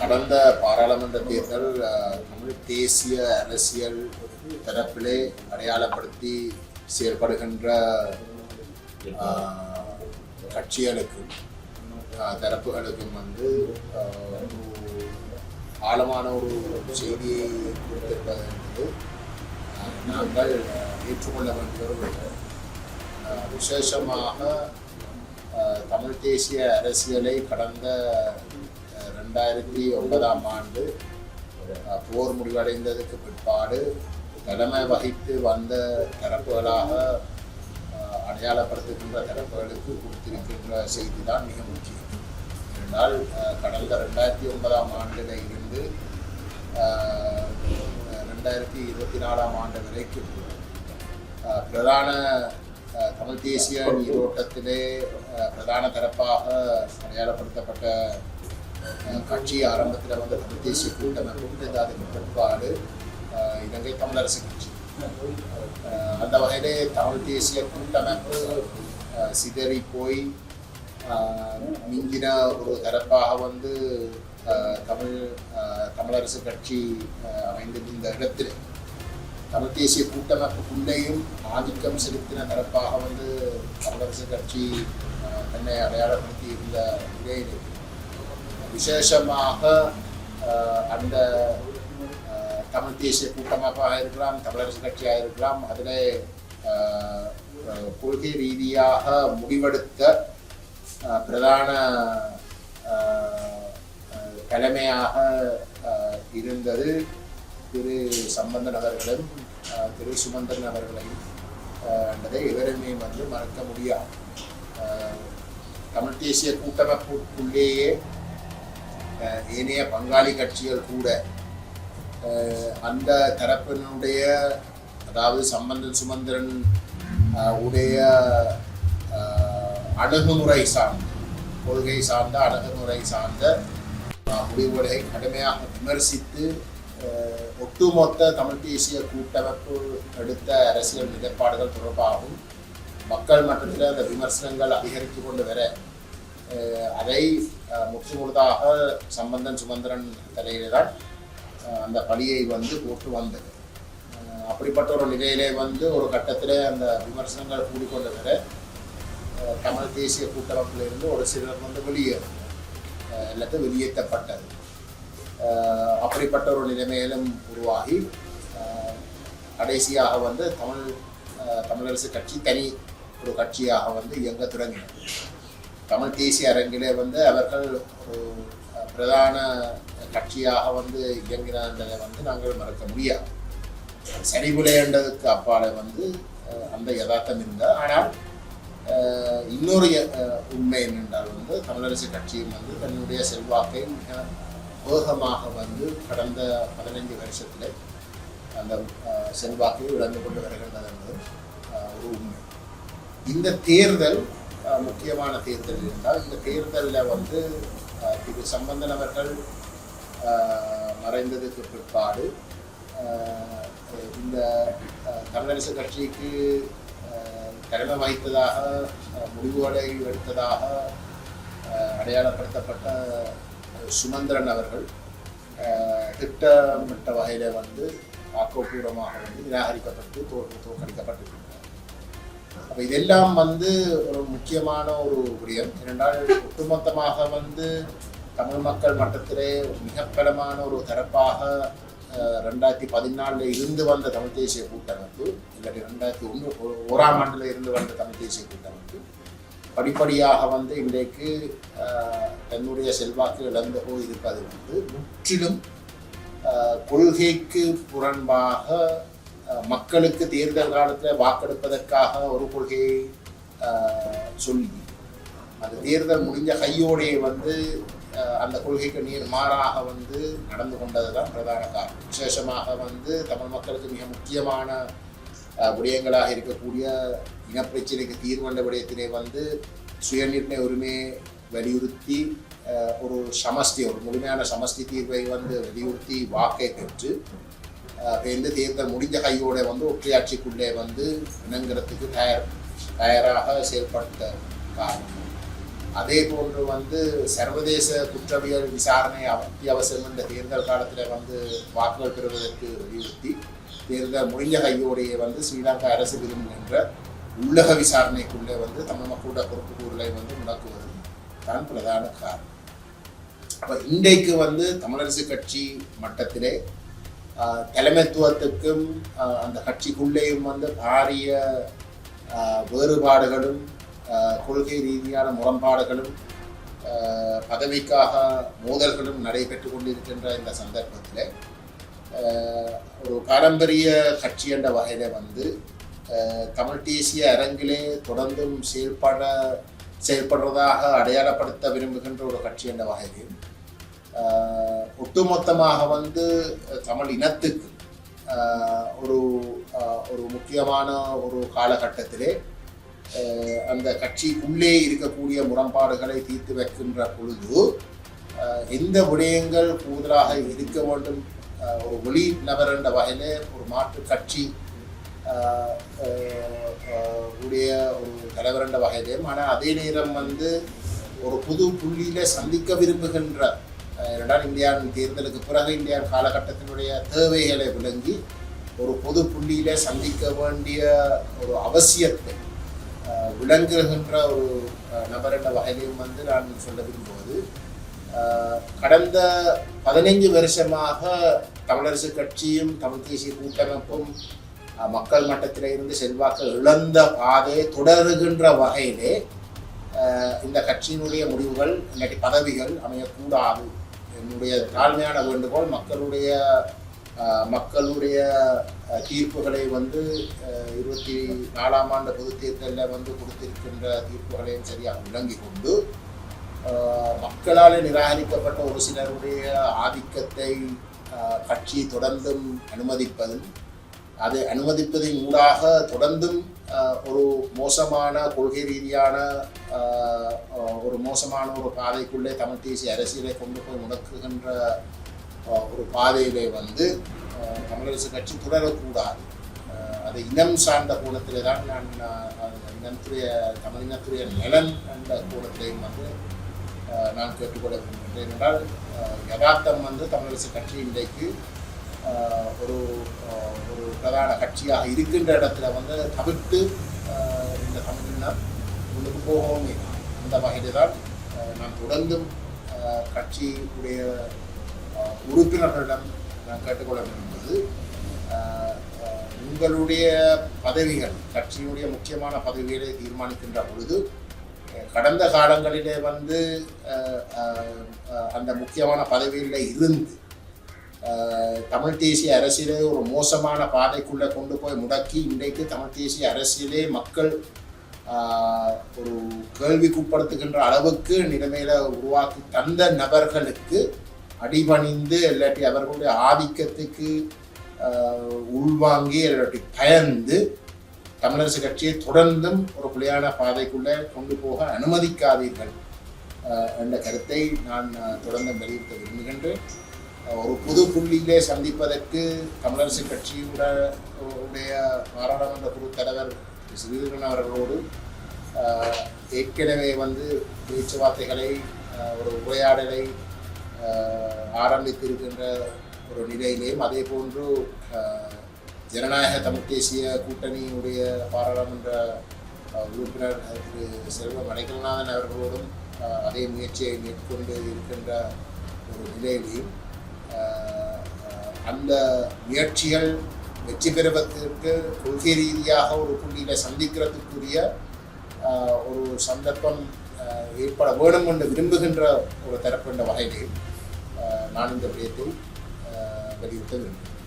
கடந்த பாராளுமன்ற தேர்தல் தமிழ் தேசிய அரசியல் தரப்பிலே அடையாளப்படுத்தி செயல்படுகின்ற கட்சிகளுக்கும் தரப்புகளுக்கும் வந்து ஆழமான ஒரு செய்தியை கொடுத்திருப்பது என்பது நாங்கள் ஏற்றுக்கொள்ள வேண்டிய ஒரு விசேஷமாக தமிழ் தேசிய அரசியலை கடந்த ரெண்டாயிரத்தி ஒன்பதாம் ஆண்டு போர் முடிவடைந்ததுக்கு பிற்பாடு தலைமை வகித்து வந்த தரப்புகளாக அடையாளப்படுத்துகின்ற தரப்புகளுக்கு கொடுத்திருக்கின்ற செய்தி தான் மிக முக்கியம். என்றால் கடந்த ரெண்டாயிரத்தி ஒன்பதாம் ஆண்டில் இருந்து ரெண்டாயிரத்தி இருபத்தி நாலாம் ஆண்டு வரைக்கும் பிரதான தமிழ் தேசிய நீரோட்டத்திலே பிரதான தரப்பாக அடையாளப்படுத்தப்பட்ட கட்சி ஆரம்பத்தில் வந்து தமிழ் தேசிய கூட்டமைப்பு இருந்தது அதுக்கு பிற்பாடு இலங்கை தமிழரசு கட்சி. அஹ், அந்த வகையிலே தமிழ் தேசிய கூட்டமைப்பு அஹ், சிதறி போய் மிஞ்சின ஒரு தரப்பாக வந்து அஹ், தமிழ் தமிழரசு கட்சி அமைந்திருந்த இடத்தில். தமிழ் தேசிய கூட்டமைப்புக்குள்ளேயும் ஆதிக்கம் செலுத்தின தரப்பாக வந்து தமிழரசு கட்சி அஹ், தன்னை அடையாளப்படுத்தி இருந்த நிலையில் விசேஷமாக அந்த தமிழ் தேசிய கூட்டமைப்பாக இருக்கலாம் தமிழரசு கட்சியாக இருக்கலாம் அதில் கொள்கை ரீதியாக முடிவெடுத்த பிரதான தலைமையாக இருந்தது திரு சம்பந்தன் அவர்களும் திரு சுமந்திரன் அவர்களையும் அஹ், என்பதை எவருமே வந்து மறக்க முடியாது. தமிழ் தேசிய கூட்டமைப்புக்குள்ளேயே ஏனைய பங்காளி கட்சிகள் கூட அந்த தரப்பினுடைய அதாவது சம்பந்தன் சுமந்திரன் உடைய அணுகுமுறை சார்ந்த கொள்கை சார்ந்த அணுகுமுறை சார்ந்த முடிவுகளை கடுமையாக விமர்சித்து ஒட்டுமொத்த தமிழ் தேசிய கூட்டமைப்பு எடுத்த அரசியல் நிலைப்பாடுகள் தொடர்பாகவும் மக்கள் மட்டத்தில் அந்த விமர்சனங்கள் அதிகரித்து கொண்டு வர அதை அஹ், முற்றுமுழுதாக சம்பந்தன் சுமந்திரன் தலையிலே தான் அந்த பணியை வந்து போட்டு வந்தது. அப்படிப்பட்ட ஒரு நிலையிலே வந்து ஒரு கட்டத்தில் அந்த விமர்சனங்கள் கூடிக்கொண்டு வர தமிழ் தேசிய கூட்டமைப்பிலிருந்து ஒரு சிலர் வந்து வெளியேறும் அஹ், அல்லது வெளியேற்றப்பட்டது. அப்படிப்பட்ட ஒரு நிலைமையிலும் உருவாகி கடைசியாக வந்து தமிழ் தமிழரசு கட்சி தனி ஒரு கட்சியாக வந்து இயங்க தொடங்கினது. தமிழ் தேசிய அரங்கிலே வந்து அவர்கள் ஒரு பிரதான கட்சியாக வந்து இயங்கினதை வந்து நாங்கள் மறக்க முடியாது. சரிவுலைன்றதுக்கு அப்பால வந்து அந்த யதார்த்தம் இருந்தால். ஆனால் இன்னொரு உண்மை என்னென்றால் வந்து தமிழரசு கட்சியும் வந்து தன்னுடைய செல்வாக்கை மிக வேகமாக வந்து கடந்த பதினைந்து வருஷத்தில் அந்த செல்வாக்கை இழந்து கொண்டு வருகின்றது என்பது ஒரு உண்மை. இந்த தேர்தல் முக்கியமான தேர்தல் இருந்தால் இந்த தேர்தலில் வந்து இது திரு சம்பந்தன் அவர்கள் மறைந்ததுக்கு பிற்பாடு இந்த தமிழரசு கட்சிக்கு தலைமை வகித்ததாக முடிவுகளை எடுத்ததாக அடையாளப்படுத்தப்பட்ட சுமந்திரன் அவர்கள் திட்டமிட்ட வகையில் வந்து ஆக்கப்பூர்வமாக வந்து நிராகரிக்கப்பட்டு தோ தோற்கடிக்கப்பட்டிருக்கிறது அப்போ இதெல்லாம் வந்து ஒரு முக்கியமான ஒரு விடயம். ஏனென்றால் ஒட்டுமொத்தமாக வந்து தமிழ் மக்கள் மட்டத்திலே மிகப்பலமான ஒரு தரப்பாக ரெண்டாயிரத்தி பதினாலில் இருந்து வந்த தமிழ் தேசிய கூட்டமைப்பு இல்லாட்டி ரெண்டாயிரத்தி ஒன்று ஓராம் ஆண்டில் இருந்து வந்த தமிழ் தேசிய கூட்டமைப்பு படிப்படியாக வந்து இன்றைக்கு தன்னுடைய செல்வாக்கு இழந்து போய் இருப்பது வந்து முற்றிலும் கொள்கைக்கு புறம்பாக மக்களுக்கு தேர்தல் காலத்தில் வாக்கெடுப்பதற்காக ஒரு கொள்கையை சொல்லி அந்த தேர்தல் முடிஞ்ச கையோடையே வந்து அந்த கொள்கைக்கு நீர் மாறாக வந்து நடந்து கொண்டது தான் பிரதான காரணம். விசேஷமாக வந்து தமிழ் மக்களுக்கு மிக முக்கியமான விடயங்களாக இருக்கக்கூடிய இனப்பிரச்சனைக்கு தீர்வண்ட விடயத்திலே வந்து சுயநிர்ணய உரிமையை வலியுறுத்தி ஒரு சமஸ்தி ஒரு முழுமையான சமஸ்தி தீர்வை வந்து வலியுறுத்தி வாக்கை பெற்று அஹ், தேர்தல் முடிஞ்ச கையோட வந்து ஒற்றையாட்சிக்குள்ளே வந்து இணங்குறதுக்கு தயார் தயாராக செயல்பட்ட காரணம். அதே போன்று வந்து சர்வதேச குற்றவியல் விசாரணை அத்தியாவசியம் என்ற தேர்தல் காலத்தில் வந்து வாக்குகள் பெறுவதற்கு வலியுறுத்தி தேர்தல் முடிஞ்ச கையோடையே வந்து ஸ்ரீலங்கா அரசு விரும்புகின்ற உள்ளக விசாரணைக்குள்ளே வந்து தமிழ் மக்களோட பொறுப்பு கூறலை வந்து முடக்குவது தான் பிரதான காரணம். அப்போ இன்றைக்கு வந்து தமிழரசு கட்சி மட்டத்திலே தலைமைத்துவத்துக்கும் அந்த கட்சிக்குள்ளேயும் வந்து பாரிய வேறுபாடுகளும் கொள்கை ரீதியான முரண்பாடுகளும் பதவிக்காக மோதல்களும் நடைபெற்று கொண்டிருக்கின்ற இந்த சந்தர்ப்பத்தில் ஒரு பாரம்பரிய கட்சி என்ற வகையில் வந்து தமிழ் தேசிய அரங்கிலே தொடர்ந்தும் செயல்பட செயல்படுறதாக அடையாளப்படுத்த விரும்புகின்ற ஒரு கட்சி என்ற வகையிலும் ஒட்டுமொத்தமாக வந்து தமிழ் இனத்துக்கு ஒரு ஒரு முக்கியமான ஒரு காலகட்டத்திலே அந்த கட்சிக்குள்ளே இருக்கக்கூடிய முரண்பாடுகளை தீர்த்து வைக்கின்ற பொழுது எந்த விடயங்கள் கூடுதலாக இருக்க வேண்டும் ஒரு வெளி நபர் என்ற ஒரு மாற்று கட்சி உடைய ஒரு தலைவர் என்ற வகையிலேயும் ஆனால் அதே நேரம் வந்து ஒரு புது புள்ளியில் சந்திக்க விரும்புகின்ற ஆஹ், இரண்டாம் இந்தியாவின் தேர்தலுக்கு பிறகு இந்தியா காலகட்டத்தினுடைய தேவைகளை விளங்கி ஒரு பொது புள்ளியில சந்திக்க வேண்டிய ஒரு அவசியத்தை விளங்குகின்ற ஒரு நபர் என்ற வகையிலையும் வந்து நான் சொல்ல விரும்புவது கடந்த பதினைஞ்சு வருஷமாக தமிழரசு கட்சியும் தமிழ் தேசிய கூட்டமைப்பும் மக்கள் மட்டத்தில் இருந்து செல்வாக்கு இழந்த பாதையை தொடருகின்ற வகையிலே இந்த கட்சியினுடைய முடிவுகள் இல்லாட்டி பதவிகள் அமையக்கூடாது. என்னுடைய தாழ்மையான வேண்டுகோள் மக்களுடைய மக்களுடைய தீர்ப்புகளை வந்து இருபத்தி நாலாம் ஆண்டு பொது தேர்தலில் வந்து கொடுத்திருக்கின்ற தீர்ப்புகளையும் சரியாக விளங்கி கொண்டு மக்களால் நிராகரிக்கப்பட்ட ஒரு சிலருடைய ஆதிக்கத்தை கட்சி தொடர்ந்தும் அனுமதிப்பதும் அதை அனுமதிப்பதின் ஊடாக தொடர்ந்தும் ஒரு மோசமான கொள்கை ரீதியான ஒரு மோசமான ஒரு பாதைக்குள்ளே தமிழ் தேசிய அரசியலை கொண்டு போய் முடக்குகின்ற ஒரு பாதையிலே வந்து தமிழரசு கட்சி தொடரக்கூடாது. அது இனம் சார்ந்த கோணத்திலே தான் நான் இனத்துடைய தமிழ் இனத்துடைய நலன் என்ற கோணத்திலையும் வந்து நான் கேட்டுக்கொள்ள விரும்புகின்றேன் என்றால் யதார்த்தம் வந்து தமிழரசு கட்சி இன்றைக்கு ஒரு ஒரு பிரதான கட்சியாக இருக்கின்ற இடத்துல வந்து தவிர்த்து இந்த தமிழினம் முன்னுக்கு போகவும். அந்த வகையில் தான் நான் தொடர்ந்தும் கட்சியுடைய உறுப்பினர்களிடம் நான் கேட்டுக்கொள்ள விரும்புவது உங்களுடைய பதவிகள் கட்சியினுடைய முக்கியமான பதவிகளை தீர்மானிக்கின்ற பொழுது கடந்த காலங்களிலே வந்து அந்த முக்கியமான பதவிகளில் இருந்து தமிழ் தேசிய அரசியலே ஒரு மோசமான பாதைக்குள்ளே கொண்டு போய் முடக்கி இன்றைக்கு தமிழ் தேசிய அரசியலே மக்கள் ஒரு கேள்விக்குட்படுத்துகின்ற அளவுக்கு நிலைமையில உருவாக்கி தந்த நபர்களுக்கு அடிபணிந்து இல்லாட்டி அவர்களுடைய ஆதிக்கத்துக்கு உள்வாங்கி இல்லாட்டி பயந்து தமிழரசு கட்சியை தொடர்ந்தும் ஒரு பிள்ளையான பாதைக்குள்ளே கொண்டு போக அனுமதிக்காதீர்கள் என்ற கருத்தை நான் தொடர்ந்து வலியுறுத்த விரும்புகின்றேன். ஒரு புது புள்ளியிலே சந்திப்பதற்கு தமிழரசு கட்சியோட உடைய பாராளுமன்ற குழு தலைவர் திரு அவர்களோடு ஏற்கனவே வந்து பேச்சுவார்த்தைகளை ஒரு உரையாடலை ஆரம்பித்திருக்கின்ற ஒரு நிலையிலேயும் அதே போன்று ஜனநாயக தமிழ் தேசிய கூட்டணியுடைய பாராளுமன்ற உறுப்பினர் திரு. செல்வம் அடைக்கல்நாதன் அவர்களோடும் அதே முயற்சியை மேற்கொண்டு இருக்கின்ற ஒரு நிலையிலையும் அந்த முயற்சிகள் வெற்றி பெறுவதற்கு கொள்கை ரீதியாக ஒரு புள்ளியில சந்திக்கிறதுக்குரிய ஒரு சந்தர்ப்பம் ஏற்பட வேணும் என்று விரும்புகின்ற ஒரு தரப்பு என்ற வகையிலே நான் இந்த விடயத்தை வலியுறுத்த விரும்புகிறேன்.